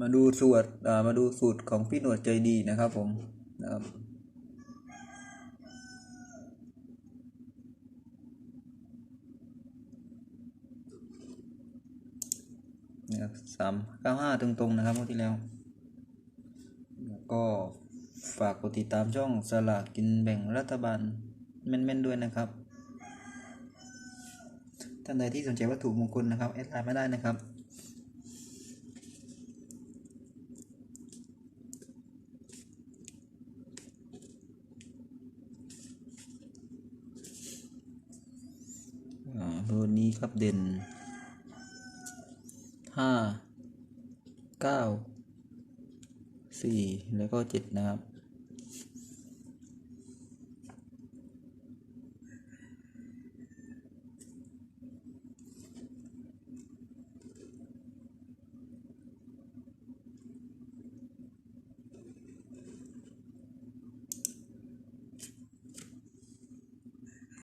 มาดูสูตรมาดูสูตรของพี่หนวดใจดีนะครับผมนะครับนะครับสามเก้าห้าตรงๆนะครับงวดที่แล้วแล้ว ก็ฝากกดติดตามช่องสลากกินแบ่งรัฐบาลแม่นๆด้วยนะครับ ท่านใดที่สนใจวัตถุมงคลนะครับแอดไลน์มาได้นะครับ ตัวนี้ครับเด่นห้าเก้าสี่แล้วก็เจ็ดนะครับ